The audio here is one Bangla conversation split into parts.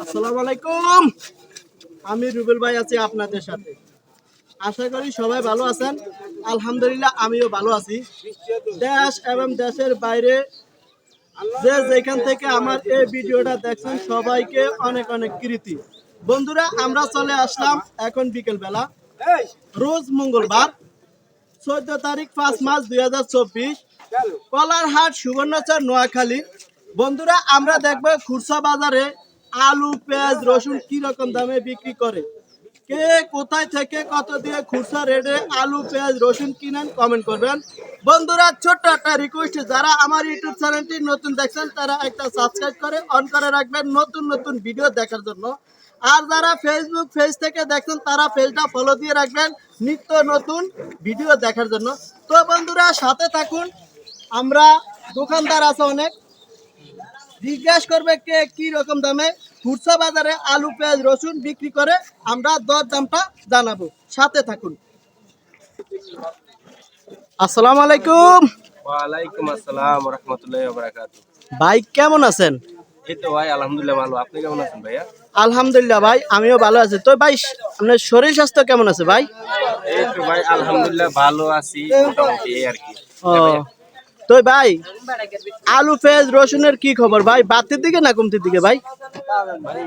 আসসালামু আলাইকুম। আমি রুবেল ভাই আছি আপনাদের সাথে। আশা করি সবাই ভালো আছেন। আলহামদুলিল্লাহ, আমিও ভালো আছি। দেশ এবং দেশের বাইরে যে যেখান থেকে আমার এই ভিডিওটা দেখছেন, সবাইকে অনেক অনেক কৃতি বন্ধুরা, আমরা চলে আসলাম এখন বিকেল বেলা রোজ মঙ্গলবার, চোদ্দ তারিখ পাঁচ মার্চ দুই হাজার চব্বিশ, কলারহাট সুবর্ণচর, নোয়াখালী। বন্ধুরা, আমরা দেখব খুরসা বাজারে আলু, পেঁয়াজ, রসুন কি রকম দামে বিক্রি করে? কে কোথায় থেকে কত দিয়ে খুরসা রেটে আলু, পেঁয়াজ, রসুন কিনেন কমেন্ট করবেন। বন্ধুরা, ছোট্ট একটা রিকোয়েস্ট যারা আমার ইউটিউব চ্যানেলটি নতুন দেখছেন, তারা একটা সাবস্ক্রাইব করে অন করে রাখবেন নতুন নতুন ভিডিও দেখার জন্য। আর যারা ফেসবুক পেজ থেকে দেখছেন, তারা পেজটা ফলো দিয়ে রাখবেন নিত্য নতুন ভিডিও দেখার জন্য। তো বন্ধুরা, সাথে থাকুন। আমরা দোকানদার আছে অনেক। জিজ্ঞাসা করবে কে কি রকম দামে খুচরা বাজারে আলু পেঁয়াজ রসুন বিক্রি করে আমরা দর দামটা জানাব। সাথে থাকুন। আসসালামু আলাইকুম। ওয়ালাইকুম আসসালাম রহমতুল্লাহ বারাকাত ভাই কেমন আছেন? এই তো ভাই আলহামদুলিল্লাহ ভালো। আপনি কেমন আছেন ভাইয়া? আলহামদুলিল্লাহ ভাই আমিও ভালো আছি। তো ভাই আপনার শরীর স্বাস্থ্য কেমন আছে ভাই? এই তো ভাই আলহামদুলিল্লাহ ভালো আছি মোটামুটি আর কি। ও। তো ভাই আলু পেঁয়াজ রসুনের কি খবর? ভাই বাতির দিকে না কমতির দিকে ভাই? ভাই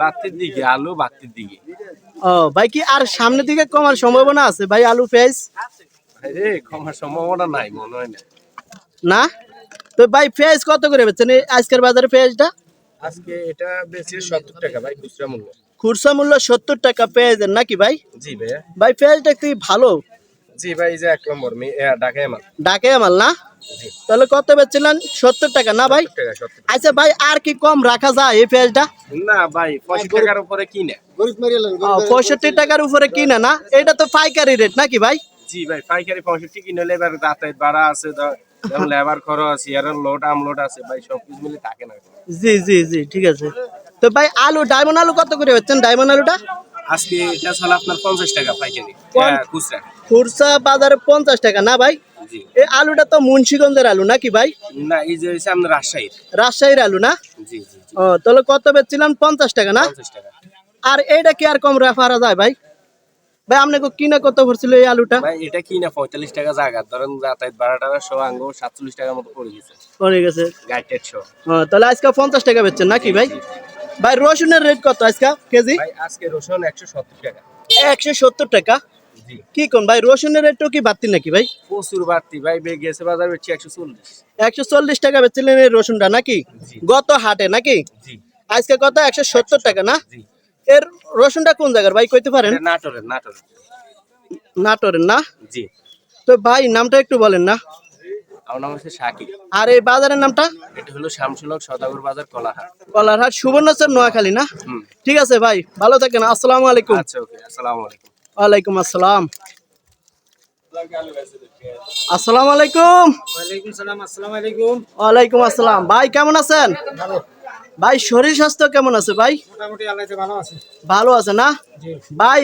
বাতির দিকে আলু বাতির দিকে। ও ভাই কি আর সামনের দিকে কমার সম্ভাবনা আছে? ভাই আলু পেঁয়াজ? রে কমার সম্ভাবনা নাই মনে হয় না। না? তো ভাই পেঁয়াজ কত করে বেচছেন? আজকের বাজারে পেঁয়াজটা? আজকে এটা বেশি সত্তর টাকা ভাই খুচরা মূল্য। খুচরা মূল্য সত্তর টাকা পেঁয়াজের নাকি ভাই? জি ভাইয়া। ভাই পেঁয়াজটা কি ভালো। জি ভাই এই যে এক নম্বর মি ঢাকায় মাল। আমার না? তাহলে কত বেচছিলেন? সত্তর টাকা না ভাই? আচ্ছা ভাই আর কি কম রাখা যায় এই পেঁয়াজটা? না ভাই পঁয়ষট্টি টাকার উপরে কিনে। পঁয়ষট্টি টাকার উপরে কিনা না? এটা তো পাইকারি রেট নাকি ভাই? জি ভাই পাইকারি পঁয়ষট্টি কিনে হলে এবার যাতায়াত ভাড়া আছে লেবার খরচ আর লোড আমলোড আছে ভাই সব কিছু মিলে থাকে না। জি জি জি ঠিক আছে। তো ভাই আলু ডায়মন্ড আলু কত করে বেচছেন? ডায়মন্ড আলুটা? আজকে এটা চলে আপনার পঞ্চাশ টাকা পাইকারি। হ্যাঁ, খুচরা। খুচরা বাজারে পঞ্চাশ টাকা। না ভাই? এই আলুটা তো মুন্সিগঞ্জের আলু নাকি ভাই? না এই যে হচ্ছে আপনার রাজশাহীর। রাজশাহীর আলু না? জি জি জি। ও তাহলে কত বেচছিলাম? পঞ্চাশ টাকা না? টাকা। আর এইটা কি আর কম রাখা যায় ভাই? ভাই আপনাকে কিনা কত পড়ছিল এই আলুটা? ভাই এটা কি না পঁয়তাল্লিশ টাকা জায়গা। ধরেন যাতায়াত ভাড়া সহ আঙ্গ টাকার মতো পড়ে গেছে। পড়ে গেছে। গাইডেড সহ ও, তাহলে আজকে পঞ্চাশ টাকা বেচছেন নাকি ভাই। ভাই রসুনের রেট কত আজকে? কেজি? ভাই আজকে রসুন একশো সত্তর টাকা। একশো সত্তর টাকা? জি কি কোন ভাই রসুনের কি বাড়তি নাকি ভাই? প্রচুর বাড়তি ভাই গেছে বাজার বেচছি একশো চল্লিশ। একশো চল্লিশ টাকা বেচছিলেন এই রসুনটা নাকি? গত হাটে নাকি? আজকে কত একশো সত্তর টাকা না? এর রসুনটা কোন জায়গার ভাই কইতে পারেন? নাটোরের নাটোরের। নাটোরের না? জি। তো ভাই নামটা একটু বলেন না। আমার নাম হচ্ছে শাকির আর এই বাজারের নামটা? এটা হলো শামসুলক সদাগর বাজার কলাহাট। কলারহাট সুবর্ণচর নোয়াখালী না? ঠিক আছে ভাই ভালো থাকেন আসসালামু আলাইকুম। আচ্ছা ওকে আসসালামু আলাইকুম। ওয়ালাইকুম আসসালাম। আসসালামু আলাইকুম। ওয়ালাইকুম সালাম আসসালামু ভাই কেমন আছেন? ভাই শরীর স্বাস্থ্য কেমন আছে ভাই? মোটামুটি ভালো আছে। ভালো আছে না? ভাই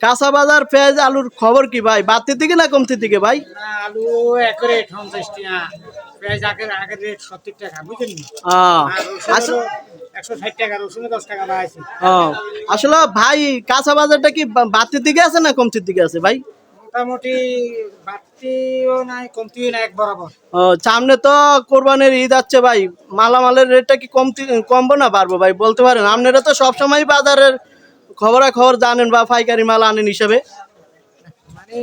কাঁচা বাজার পেঁয়াজ আলুর খবর কি ভাই? বাড়তির থেকে না কমতির দিকে ভাই? আলু এক রেট পঞ্চাশ টাকা। পেঁয়াজ আগের আগের রেট সত্তর বুঝলেন আহ, আসলে ভাই কাঁচা বাজারটা কি বাড়তির দিকে আছে না কমতির দিকে আছে ভাই? মোটামুটি বাড়তিও নাই কমতিও নাই এক বরাবর। ও, সামনে তো কোরবানির ঈদ আছে ভাই। মালামালের রেটটা কি কমতি কমবো না পারব ভাই? বলতে পারেন আপনারা তো সবসময় বাজারের খবরাখবর জানেন বা পাইকারি মাল আনেন হিসাবে? মানে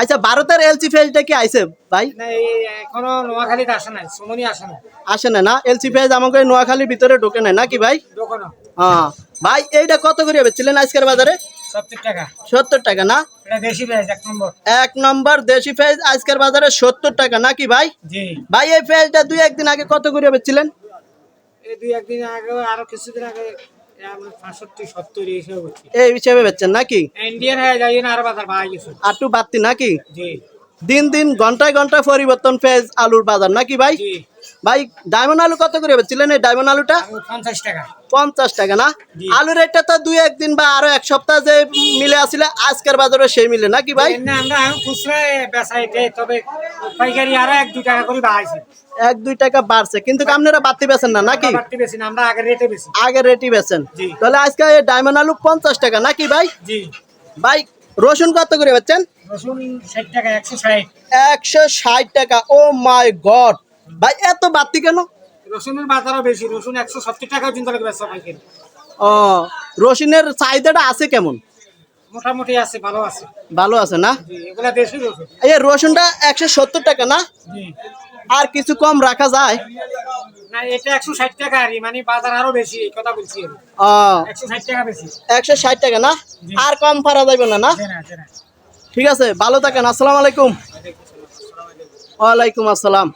আচ্ছা ভারতের এলসি ফেজটা কি আইছে ভাই? এখনও নোয়াখালীতে আসে নাই সুমনি আসে না আসে না না? এলসি ফেজ আমাকে নোয়াখালীর ভিতরে ঢোকে না নাকি ভাই? হ্যাঁ। ভাই এইটা কত করে বেচছিলেন আজকের বাজারে? সত্তর টাকা। না? দেশি এক নম্বর। দেশি ফেজ আজকের বাজারে সত্তর টাকা নাকি ভাই? ভাই এই ফেজটা দুই একদিন আগে কত করে বেচছিলেন এই দুই একদিন আগে আরও কিছুদিন আগে এই হিসাবে বেচছেন নাকি? ইন্ডিয়ান হয়ে যাই আর আরও বাজার ভাই গেছে। আর একটু বাড়তি নাকি? জি। দিন দিন ঘন্টায় ঘন্টায় পরিবর্তন পেঁয়াজ আলুর বাজার। নাকি ভাই? ভাই ডায়মন্ড আলু কত করে বেচছিলেন এই ডায়মন্ড আলুটা? পঞ্চাশ টাকা। পঞ্চাশ টাকা না। আলুর রেটটা তো দুই একদিন বা আরও এক সপ্তাহ যে মিলে আসলে আজকের বাজারে সেই মিলে। নাকি ভাই? এমনি আমরা খুচরা বেচাই দেয় তবে পাইকারি আরও এক দু টাকা করে বাড়াইছি। এক দুই টাকা বাড়ছে। কিন্তু আপনারা বাড়তি বেছেন না নাকি? বাড়তি আমরা আগের রেটে বেশি আগের রেটই বেছেন তাহলে আজকে এই ডায়মন্ড আলু পঞ্চাশ টাকা নাকি ভাই? জি। ভাই রসুন কত করে টাকা একশো ষাট। টাকা। Oh my God. ভাই এত বাড়তি কেন? রসুনের বাজারও বেশি রসুন একশো সত্তর টাকাও চিন্তা পাইকারি ও রসুনের চাহিদাটা আছে কেমন? মোটামুটি আছে ভালো আছে। ভালো আছে না? এগুলা দেশি রসুন। এই রসুনটা একশো সত্তর টাকা না? আর কিছু কম রাখা যায়? না এটা একশো ষাট টাকা আর মানে বাজার আরও বেশি এই কথা বলছি আমি। টাকা বেশি। না? আর কম পারা যাবে না না? ঠিক আছে ভালো থাকেন আসসালামু আলাইকুম। ওয়ালাইকুম আসসালাম।